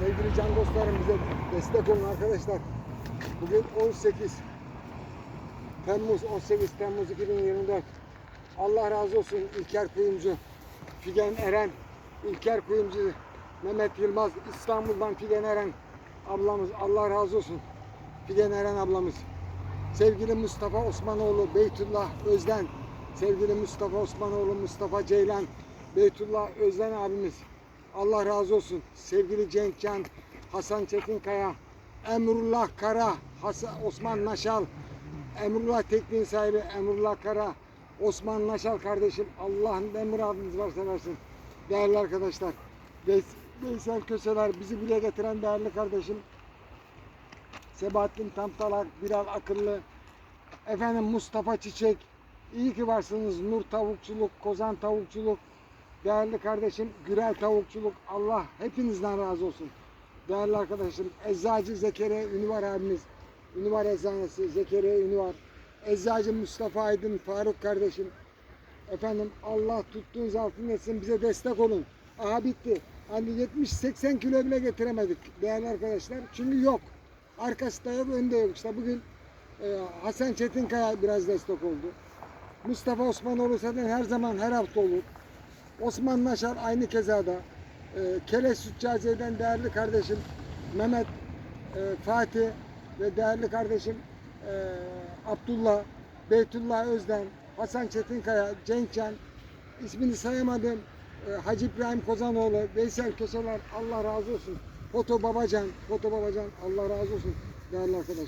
Sevgili can dostlarım bize destek olun arkadaşlar. Bugün 18 Temmuz 18 Temmuz 2024. Allah razı olsun İlker Kuyumcu, Figen Eren, İlker Kuyumcu, Mehmet Yılmaz, İstanbul'dan Figen Eren ablamız. Allah razı olsun. Figen Eren ablamız. Sevgili Mustafa Osmanoğlu, Beytullah Özden, sevgili Mustafa Osmanoğlu, Mustafa Ceylan, Beytullah Özden abimiz. Allah razı olsun. Sevgili Cenk Can, Hasan Çetinkaya, Emrullah Kara, Hasan, Osman Naşal, Emrullah Tekniğin sahibi Emrullah Kara, Osman Naşal kardeşim. Allah'ın ne muradınız varsa versin. Değerli arkadaşlar. Veys- Veysel Köseler bizi buraya getiren değerli kardeşim. Sebahattin Tamtalak, Bilal Akıllı, efendim Mustafa Çiçek, iyi ki varsınız. Nur Tavukçuluk, Kozan Tavukçuluk, değerli kardeşim Gürel Tavukçuluk, Allah hepinizden razı olsun. Değerli arkadaşım, Eczacı Zekeriya Ünvar abimiz, Ünvar Eczanesi, Zekeriya Ünvar, Eczacı Mustafa Aydın, Faruk kardeşim, efendim Allah tuttuğunuz altın etsin, bize destek olun. Aha bitti. Hani 70-80 kilo bile getiremedik değerli arkadaşlar. Çünkü yok. Arkası da yok, önde yok. İşte bugün e, Hasan Çetinkaya biraz destek oldu. Mustafa Osmanoğlu zaten her zaman her hafta olur. Osman Naşar aynı kezada. E, Keleş Sütçaziye'den değerli kardeşim Mehmet e, Fatih ve değerli kardeşim e, Abdullah, Beytullah Özden, Hasan Çetinkaya, Cenkcan, ismini sayamadım. E, Hacı İbrahim Kozanoğlu, Veysel Köseler Allah razı olsun. Foto Babacan, Foto Babacan Allah razı olsun değerli arkadaşlar.